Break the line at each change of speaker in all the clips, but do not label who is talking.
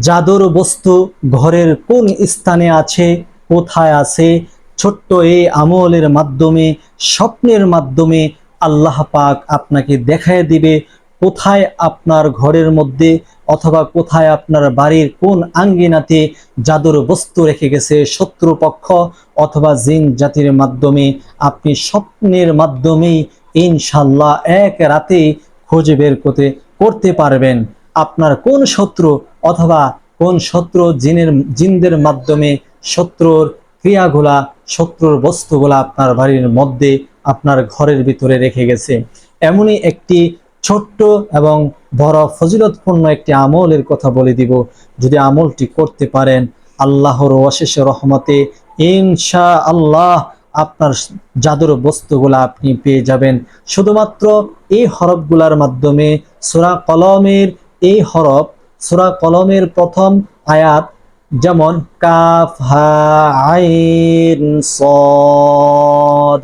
জাদুর বস্তু ঘরের কোন স্থানে আছে, কোথায় আছে? ছোট্ট এই আমলের মাধ্যমে, স্বপ্নের মাধ্যমে আল্লাহ পাক আপনাকে দেখায় দিবে কোথায় আপনার ঘরের মধ্যে অথবা কোথায় আপনার বাড়ির কোন আঙ্গিনাতে জাদুর বস্তু রেখে গেছে শত্রুপক্ষ অথবা জিন জাতির মাধ্যমে। আপনি স্বপ্নের মাধ্যমেই ইনশাল্লাহ এক রাতেই খুঁজে বের করতে করতে পারবেন। আপনার কোন শত্রু অথবা কোন শত্রু জিনের, জিনদের মাধ্যমে শত্রুর ক্রিয়াগুলা, শত্রুর বস্তুগুলা আপনার বাড়ির মধ্যে আপনার ঘরের ভিতরে রেখে গেছে। এমনই একটি ছোট্ট এবং বড় ফজিলতপূর্ণ একটি আমলের কথা বলে দিব। যদি আমলটি করতে পারেন, আল্লাহর অশেষ রহমতে ইনশা আল্লাহ আপনার জাদুর বস্তুগুলা আপনি পেয়ে যাবেন। শুধুমাত্র এই হরফগুলার মাধ্যমে সুরা কলমের এই হরফ সুরা কলমের প্রথম আয়াত যেমন কাফ আইন, সদ।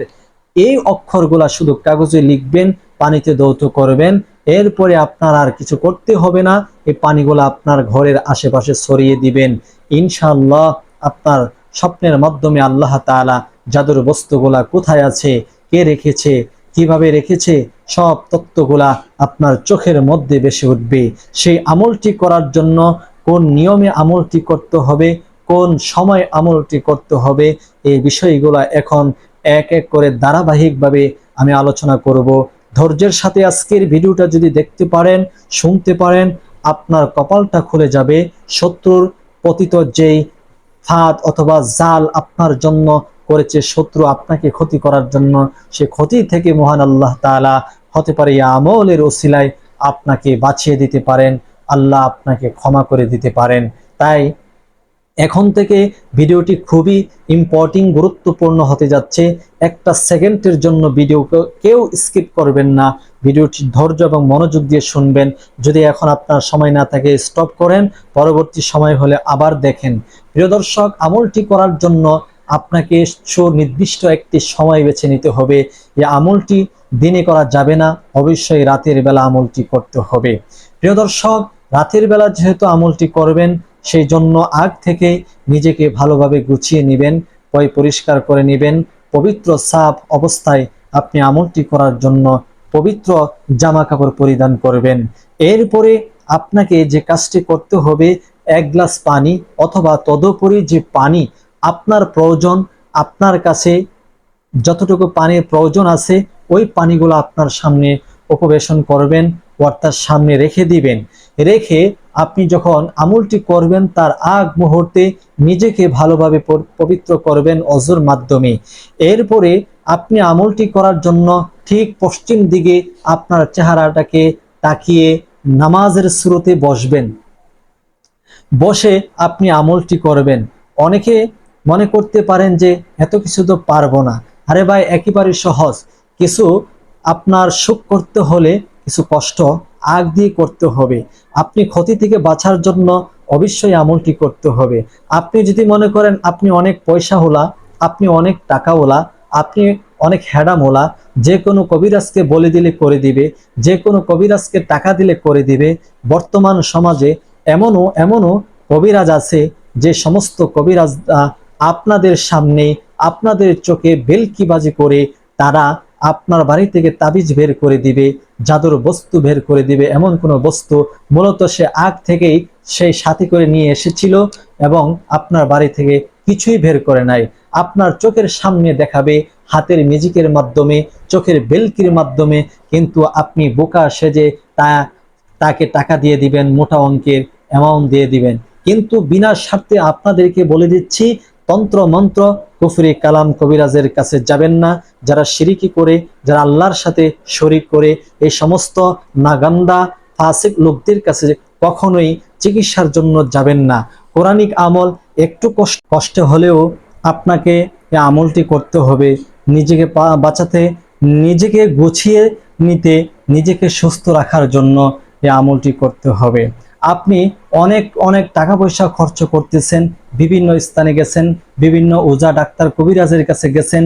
এই অক্ষরগুলা শুধু কাগজে লিখবেন, পানিতে দৌত করবেন, এরপরে আপনার আর কিছু করতে হবে না, এই পানিগুলো আপনার ঘরের আশেপাশে ছড়িয়ে দিবেন। ইনশাল্লাহ আপনার স্বপ্নের মাধ্যমে আল্লাহ তাআলা জাদুর বস্তুগুলা কোথায় আছে, কে রেখেছে কীভাবে রেখেছে, সব তত্ত্বগুলা আপনার চোখের মধ্যে বেশি উঠবে। সেই আমলটি করার জন্য কোন নিয়মে আমলটি করতে হবে, কোন সময় আমলটি করতে হবে, এই বিষয়গুলা এখন এক এক করে ধারাবাহিকভাবে আমি আলোচনা করব। ধৈর্যের সাথে আজকের ভিডিওটা যদি দেখতে পারেন, শুনতে পারেন, আপনার কপালটা খুলে যাবে। শত্রুর পতিত যেই ফাঁদ অথবা জাল আপনার জন্য করেছে শত্রু আপনাকে ক্ষতি করার জন্য। সে ক্ষতি থেকে মহান আল্লাহ তাআলা হতে পারে, এই আমলের ওসিলায় আপনাকে বাঁচিয়ে দিতে পারেন, আল্লাহ আপনাকে ক্ষমা করে দিতে পারেন। তাই এখন থেকে ভিডিওটি খুবই ইম্পর্টিং গুরুত্বপূর্ণ হতে যাচ্ছে। একটা সেকেন্ডের জন্য ভিডিও কেউ স্কিপ করবেন না। ভিডিওটি ধৈর্য এবং মনোযোগ দিয়ে শুনবেন। যদি এখন আপনার সময় না থাকে স্টপ করেন। পরবর্তী সময় হলে আবার দেখেন। প্রিয় দর্শক, আমলটি করার জন্য আপনাকে সুনির্দিষ্ট একটি সময় বেছে নিতে হবে। এই আমলটি দিনে করা যাবে না, অবশ্যই রাতের বেলা আমলটি করতে হবে। প্রিয় দর্শক, রাতের বেলা যেহেতু আমলটি করবেন সেই জন্য আগ থেকে নিজেকে ভালোভাবে গুছিয়ে নেবেন, পয় পরিষ্কার করে নেবেন। পবিত্র সাফ অবস্থায় আপনি আমলটি করার জন্য পবিত্র জামা কাপড় পরিধান করবেন। এরপরে আপনাকে যে কাজটি করতে হবে, এক গ্লাস পানি অথবা তদুপরি যে পানি আপনার প্রয়োজন, আপনার কাছে যতটুকু পানির প্রয়োজন আছে, ওই পানিগুলো আপনার সামনে উপবেশন করবেন অর্থাৎ সামনে রেখে দিবেন। রেখে আপনি যখন আমলটি করবেন, তার আগ মুহূর্তে নিজেকে ভালোভাবে পবিত্র করবেন অজুর মাধ্যমে। এরপরে আপনি আমলটি করার জন্য ঠিক পশ্চিম দিকে আপনার চেহারাটাকে তাকিয়ে নামাজের শুরুতে বসবেন। বসে আপনি আমলটি করবেন। অনেকে মনে করতে পারেন যে এত কিছু তো পারব না। আরে ভাই, একেবারে সহজ। কিছু আপনার সুখ করতে হলে কিছু কষ্ট আগ দিয়ে করতে হবে। আপনি ক্ষতি থেকে বাঁচার জন্য অবশ্যই আমলটি করতে হবে। আপনি যদি মনে করেন আপনি অনেক পয়সা হলা আপনি অনেক টাকাওয়ালা আপনি অনেক হ্যাডামওয়ালা যে কোনো কবিরাজকে বলে দিলে করে দিবে, যে কোনো কবিরাজকে টাকা দিলে করে দিবে, বর্তমান সমাজে এমনও এমনও কবিরাজ আছে যে সমস্ত কবিরাজ আপনাদের সামনে, আপনাদের চোখে বেলকিবাজি করে তারা আপনার বাড়ি থেকে তাবিজ বের করে দিবে, জাদুর বস্তু বের করে দিবে, এমন কোনো বস্তু মূলত সে আগ থেকেই সেই সাথে করে নিয়ে এসেছিল এবং আপনার বাড়ি থেকে কিছুই বের করে নাই। আপনার চোখের সামনে দেখাবে, হাতের মিউজিকের মাধ্যমে, চোখের বেলকির মাধ্যমে, কিন্তু আপনি বোকা সেজে তা, তাকে টাকা দিয়ে দিবেন, মোটা অঙ্কের অ্যামাউন্ট দিয়ে দিবেন। কিন্তু বিনা স্বার্থে আপনাদেরকে বলে দিচ্ছি তন্ত্র মন্ত্র কুফরি কালাম কবিরাজের কাছে যাবেন না। যারা শিরিকি করে, যারা আল্লাহর সাথে শরিক করে, এই সমস্ত নাগান্দা ফাসিক লোকদের কাছে কখনোই চিকিৎসার জন্য যাবেন না। কোরআনিক আমল একটু কষ্ট কষ্ট হলেও আপনাকে এই আমলটি করতে হবে। নিজেকে বাঁচাতে, নিজেকে গুছিয়ে নিতে, নিজেকে সুস্থ রাখার জন্য এই আমলটি করতে হবে। আপনি অনেক অনেক টাকা পয়সা খরচ করতেছেন বিভিন্ন স্থানে গেছেন, বিভিন্ন ওজা ডাক্তার কবিরাজের কাছে গেছেন,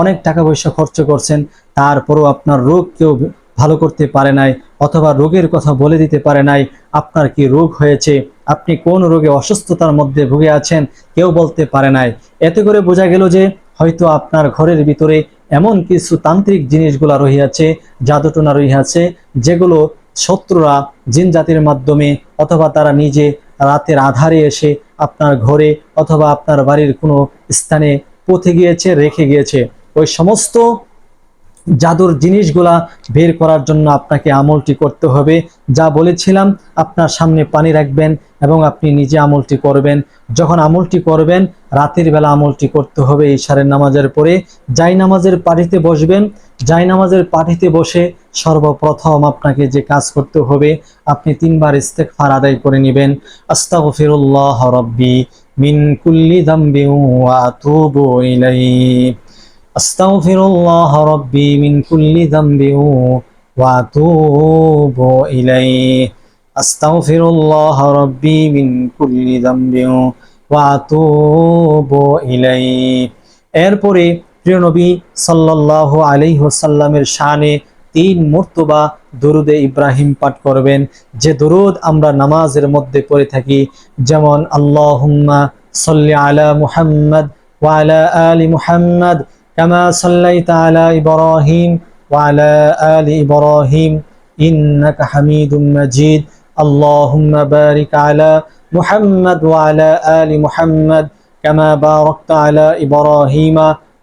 অনেক টাকা পয়সা খরচ করছেন, তারপরও আপনার রোগ কেউ ভালো করতে পারে নাই অথবা রোগের কথা বলে দিতে পারে নাই, আপনার কি রোগ হয়েছে? আপনি কোন রোগে অসুস্থতার মধ্যে ভুগে আছেন? কেউ বলতে পারে নাই। এতে করে বোঝা গেল যে হয়তো আপনার ঘরের ভিতরে এমন কিছু তান্ত্রিক জিনিসগুলা রহিয়াছে, জাদুটোনা রহিয়াছে, যেগুলো শত্রুরা জিন জাতির মাধ্যমে অথবা তারা নিজে রাতের আধারে এসে আপনার ঘরে অথবা আপনার বাড়ির কোনো স্থানে পথে গিয়েছে, রেখে গিয়েছে। ওই সমস্ত জাদুর জিনিসগুলা বের করার জন্য আপনাকে আমলটি করতে হবে। যা বলেছিলাম, আপনার সামনে পানি রাখবেন এবং আপনি নিজে আমলটি করবেন। যখন আমলটি করবেন, রাতের বেলা আমলটি করতে হবে ইশারের নামাজের পরে। যাই নামাজের পাটিতে বসবেন, যাই নামাজের পাটিতে বসে সর্বপ্রথম আপনাকে যে কাজ করতে হবে, আপনি তিনবার ইস্তেগফার আদায় করে নেবেন। আস্তাগফিরুল্লাহ রাব্বি মিন কুল্লি যামবি ওয়া আতুবু أستغفر الله ربي من كل ذنب وأتوب إليه أستغفر الله ربي من كل ذنب وأتوب إليه এরপরে প্রিয় নবী সাল্লাল্লাহু আলাইহি ওয়াসাল্লামের শানে তিন মর্তবা দরুদে ইব্রাহিম পাঠ করবেন যে দরুদ আমরা নামাজের মধ্যে পড়ে থাকি যেমন আল্লাহুম্মা সাল্লি আলা মুহাম্মদ ওয়া আলা আলি মুহাম্মদ كما صليت على إبراهيم وعلى آل إبراهيم إنك حميد مجيد اللهم بارك على محمد وعلى آل محمد كما باركت على إبراهيم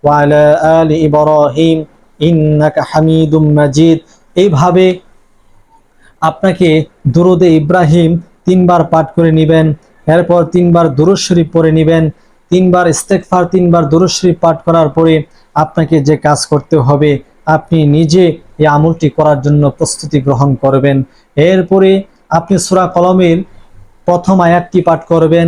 وعلى آل إبراهيم إنك حميد مجيد এইভাবে আপনাকে দুরুদে ইব্রাহিম তিনবার পাঠ করে নেবেন এরপর তিনবার দুরুদ শরীফ পড়ে নেবেন তিনবার ইস্তেকফার তিনবার দুরুদ শরীফ পাঠ করার পরে আপনাকে যে কাজ করতে হবে, আপনি নিজে এই আমলটি করার জন্য প্রস্তুতি গ্রহণ করবেন। এরপরে আপনি সূরা কলমের প্রথম আয়াতটি পাঠ করবেন।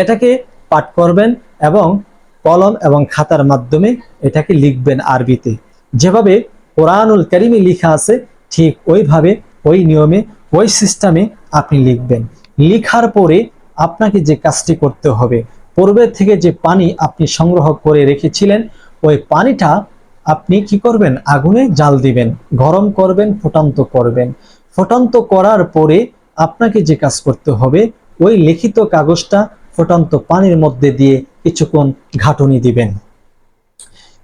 এটাকে পাঠ করবেন এবং কলম এবং খাতার মাধ্যমে এটাকে লিখবেন আরবিতে। যেভাবে কোরআনুল কারিমে লিখা আছে, ঠিক ওইভাবে ওই নিয়মে, ওই সিস্টেমে আপনি লিখবেন। লিখার পরে আপনাকে যে কাজটি করতে হবে পূর্বের থেকে যে পানি আপনি সংগ্রহ করে রেখেছিলেন, ওই পানিটা আপনি কি করবেন? আগুনে জাল দিবেন, গরম করবেন, ফুটান্ত করবেন। ফুটান্ত করার পরে আপনাকে যে কাজ করতে হবে, ওই লিখিত কাগজটা ফুটান্ত পানির মধ্যে দিয়ে কিছুক্ষণ ঘাটুনি দিবেন।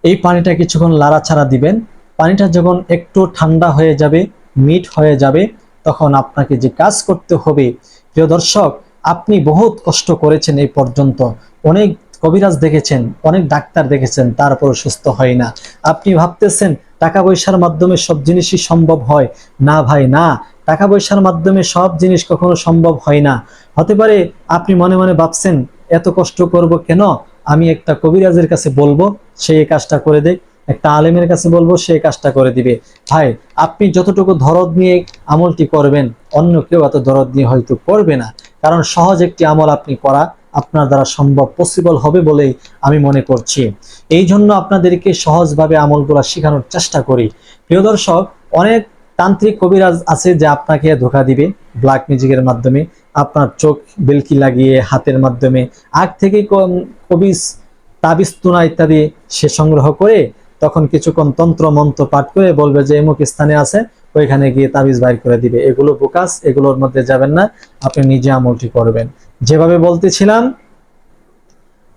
এই পানিটা কিছুক্ষণ লাড়াছাড়া দিবেন। পানিটা যখন একটু ঠান্ডা হয়ে যাবে মিট হয়ে যাবে, তখন আপনাকে যে কাজ করতে হবে, প্রিয় দর্শক, আপনি বহুত কষ্ট করেছেন এই পর্যন্ত। অনেক কবিরাজ দেখেছেন, অনেক ডাক্তার দেখেছেন তারপর সুস্থ হয় না। আপনি ভাবতেছেন, টাকা পয়সার মাধ্যমে সব জিনিসই সম্ভব হয়? না ভাই, না। টাকা পয়সার মাধ্যমে সব জিনিস কখনো সম্ভব হয় না। হতে পারে আপনি মনে মনে ভাবছেন, এত কষ্ট করব কেন? আমি একটা কবিরাজের কাছে বলব, সে এই কাজটা করে দেয় একটা আলেমের কাছে বলব, সে কাজটা করে দিবে। ভাই, আপনি যতটুকু ধরদ নিয়ে আমলটি করবেন, অন্য কেউ এত দরদ নিয়ে হয়তো করবে না। কারণ সহজ একটি আমল আপনি করা আপনার দ্বারা সম্ভব পসিবল হবে বলেই আমি মনে করছি। এই জন্য আপনাদেরকে সহজভাবে আমলগুলা শেখানোর চেষ্টা করি। প্রিয় দর্শক, অনেক তান্ত্রিক কবিরাজ আছে যে আপনাকে ধোকা দিবে ব্ল্যাক মিউজিকের মাধ্যমে। আপনার চোখ বেলকি লাগিয়ে হাতের মাধ্যমে। আগ থেকেই ক- কবিজ তাবিজ, তুনা ইত্যাদি সে সংগ্রহ করে তখন কিছুক্ষণ তন্ত্র মন্ত্র পাঠ করে বলবে যে এমুক স্থানে আছে, ওইখানে গিয়ে তাবিজ বাইর করে দিবে। এগুলো বোকাস এগুলোর মধ্যে যাবেন না, আপনি নিজে আমলটি করবেন। যেভাবে বলতেছিলাম,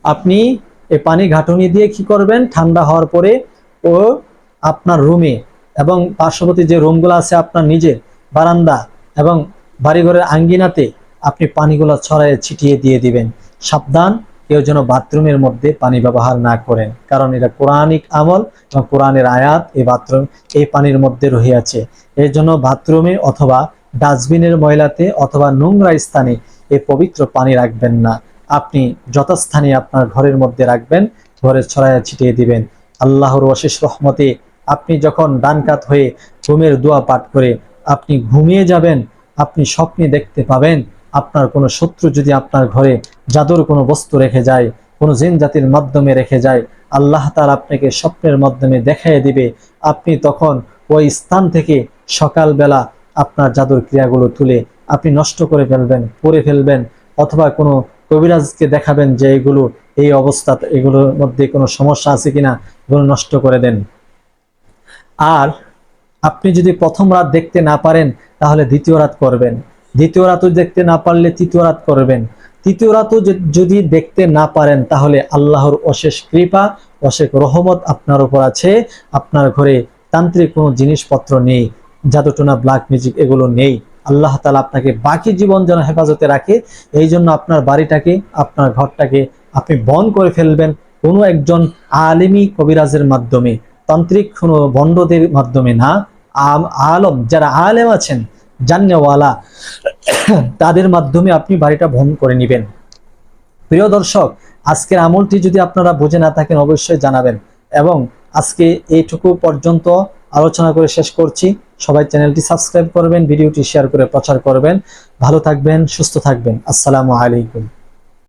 আপনি এ পানি ঘাটুনি দিয়ে কি করবেন? ঠান্ডা হওয়ার পরে ও আপনার রুমে এবং পার্শ্ববর্তী যে রুমগুলো আছে আপনার নিজের বারান্দা এবং বাড়িঘরের আঙ্গিনাতে আপনি পানিগুলো ছড়ায় ছিটিয়ে দিয়ে দিবেন। সাবধান কেউ যেন বাথরুমের মধ্যে পানি ব্যবহার না করেন। কারণ এটা কোরআনিক আমল এবং কোরআনের আয়াত এই বাথরুম এই পানির মধ্যে রহিয়াছে। এর জন্য বাথরুমে অথবা ডাস্টবিনের ময়লাতে অথবা নোংরা স্থানে এই পবিত্র পানি রাখবেন না। আপনি যথাস্থানে আপনার ঘরের মধ্যে রাখবেন, ঘরের ছড়ায় ছিটিয়ে দিবেন। আল্লাহর অশেষ রহমতে আপনি যখন ডানকাত হয়ে ঘুমের দোয়া পাঠ করে আপনি ঘুমিয়ে যাবেন, আপনি স্বপ্নে দেখতে পাবেন আপনার কোনো শত্রু যদি আপনার ঘরে জাদুর কোনো বস্তু রেখে যায়, কোনো জিন জাতির মাধ্যমে রেখে যায়, আল্লাহ তার আপনাকে স্বপ্নের মাধ্যমে দেখাই দিবে। আপনি তখন ওই স্থান থেকে সকালবেলা আপনার জাদুর ক্রিয়াগুলো তুলে আপনি নষ্ট করে ফেলবেন পরে ফেলবেন, অথবা কোনো কবিরাজকে দেখাবেন যে এগুলো, এই অবস্থা, এগুলোর মধ্যে কোনো সমস্যা আছে কিনা, এগুলো নষ্ট করে দেন। আর আপনি যদি প্রথম রাত দেখতে না পারেন, তাহলে দ্বিতীয় রাত করবেন। দ্বিতীয় রাতও দেখতে না পারলে তৃতীয় রাত করবেন। তৃতীয় রাতও যদি দেখতে না পারেন, তাহলে আল্লাহর অশেষ কৃপা, অশেষ রহমত আপনার উপর আছে। আপনার ঘরে তান্ত্রিক কোনো জিনিসপত্র নেই, জাদুটোনা ব্ল্যাক মিউজিক এগুলো নেই। আল্লাহ তালা আপনাকে বাকি জীবন যেন হেফাজতে রাখে। এই জন্য আপনার বাড়িটাকে, আপনার ঘরটাকে আপনি বন্ধ করে ফেলবেন কোনো একজন আলিমী কবিরাজের মাধ্যমে। তান্ত্রিক কোনো বন্ডদের মাধ্যমে না। আলম, যারা আলেম আছেন জান্নেওয়ালা। তাদের মাধ্যমে আপনি বাড়িটা ভ্রমণ করে নেবেন। প্রিয় দর্শক, আজকের আমলটি যদি আপনারা বুঝে না থাকেন, অবশ্যই জানাবেন। এবং আজকে এইটুকু পর্যন্ত আলোচনা করে শেষ করছি। সবাই চ্যানেলটি সাবস্ক্রাইব করবেন, ভিডিওটি শেয়ার করে প্রচার করবেন। ভালো থাকবেন, সুস্থ থাকবেন। আসসালামু আলাইকুম।